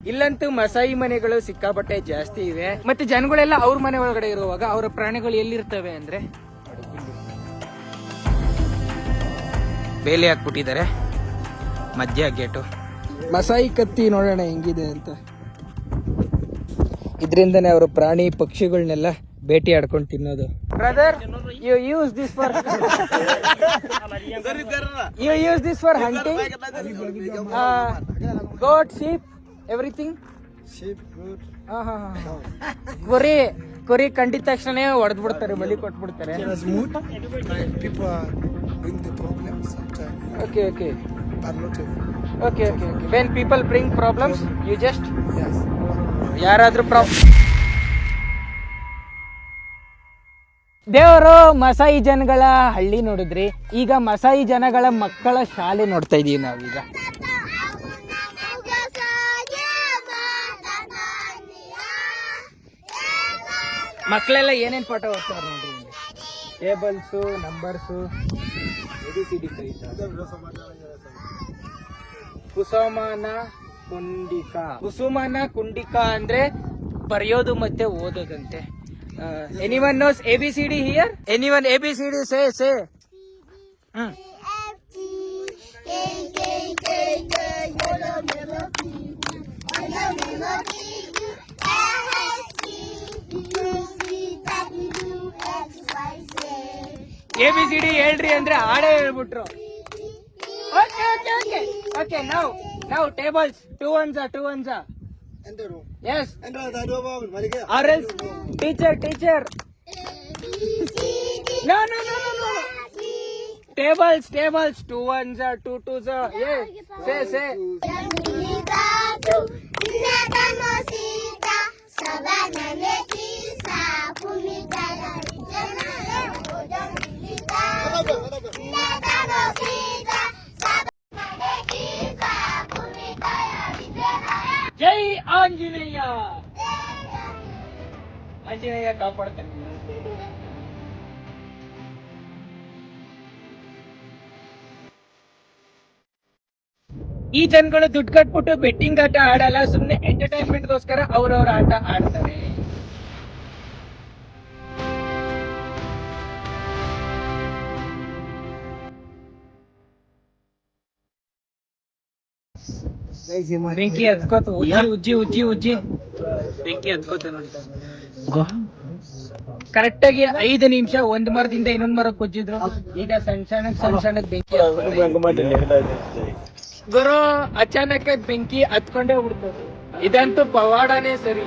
ಇಲ್ಲಂತೂ ಮಸಾಯಿ ಮನೆಗಳು ಸಿಕ್ಕಾಪಟ್ಟೆ ಜಾಸ್ತಿ ಇವೆ ಮತ್ತೆ ಜನಗಳೆಲ್ಲ ಅವ್ರ ಮನೆ ಒಳಗಡೆ ಇರುವಾಗ ಅವರ ಪ್ರಾಣಿಗಳು ಎಲ್ಲಿರ್ತವೆ ಅಂದ್ರೆ ಬೇಲಿ ಹಾಕ್ಬಿಟ್ಟಿದ್ದಾರೆ ಮಧ್ಯ ಗೇಟು ಮಸಾಯಿ ಕತ್ತಿ ನೋಡೋಣ ಹೆಂಗಿದೆ ಅಂತ ಇದರಿಂದನೇ ಅವರು ಪ್ರಾಣಿ ಪಕ್ಷಿಗಳನ್ನೆಲ್ಲ ಭೇಟಿ ಆಡ್ಕೊಂಡು ತಿನ್ನೋದು brother you use this for you use this for hunting goat sheep everything ಹಾ ಹಾ ಹಾ ಕುರಿ ಕುರಿ ಕಂಡಿದ ತಕ್ಷಣ ಹೊಡೆದ್ ಬಿಡ್ತಾರೆ ಬಲಿ ಕೊಟ್ಬಿಡ್ತಾರೆ. Okay okay. Okay okay when people bring problems you just. ಯಾರಾದ್ರೂ ಪ್ರಾಬ್ಲಮ್ ದೇವರು ಮಸಾಯಿ ಜನಗಳ ಹಳ್ಳಿ ನೋಡಿದ್ರಿ. ಈಗ ಮಸಾಯಿ ಜನಗಳ ಮಕ್ಕಳ ಶಾಲೆ ನೋಡ್ತಾ ಇದೀವಿ ನಾವೀಗ. ಮಕ್ಕಳೆಲ್ಲ ಏನೇನು ಪಾಠ ಓದ್ತಾರೆ ನೋಡ್ರಿ ಟೇಬಲ್ಸು ನಂಬರ್ಸು ಕುಸಮಾನ ಕುಂಡಿಕ. ಕುಸುಮಾನ ಕುಂಡಿಕ ಅಂದ್ರೆ ಬರೆಯೋದು ಮತ್ತೆ ಓದೋದಂತೆ. Anyone knows A B C D here anyone A B C D say say hmm. A B C D ಹೇಳ್ರಿ ಅಂದ್ರೆ ಹಾಡೇ ಹೇಳ್ಬಿಟ್ರು. Okay okay okay okay now now tables two ones two ones yes or else teacher teacher no no no no no tables tables two ones two two ಸ A ಸೇ ಸೇ ಜೈ ಆಂಜನೇಯ ಆಂಜನೇಯ ಕಾಪಾಡ್ತಾನೆ ಈ ಜನಗಳು ದುಡ್ಡು ಕಟ್ಬಿಟ್ಟು betting ಆಟ ಆಡಲ್ಲ ಸುಮ್ನೆ ಎಂಟರ್ಟೈನ್ಮೆಂಟ್ಗೋಸ್ಕರ ಅವ್ರವ್ರ ಆಟ ಆಡ್ತಾರೆ ಬೆಂಕಿ ಹತ್ಕೋತ ಉಜ್ಜಿ ಉಜ್ಜಿ ಉಜ್ಜಿ ಉಜ್ಜಿ ಬೆಂಕಿ ಹತ್ಕೋತ ಕರೆಕ್ಟ್ ಆಗಿ ಐದು ನಿಮಿಷ ಒಂದ್ ಮರದಿಂದ ಇನ್ನೊಂದ್ ಮರಕ್ಕೆ ಉಜ್ಜಿದ್ರು ಈಗ ಸಣ್ಣ ಸಣ್ಣ ಸಣ್ಣ ಸಣ್ಣ ಬೆಂಕಿ. ಗುರು ಅಚಾನಕ್ ಬೆಂಕಿ ಹತ್ಕೊಂಡೇ ಬಿಡ್ತದೆ ಇದಂತೂ ಪವಾಡನೇ ಸರಿ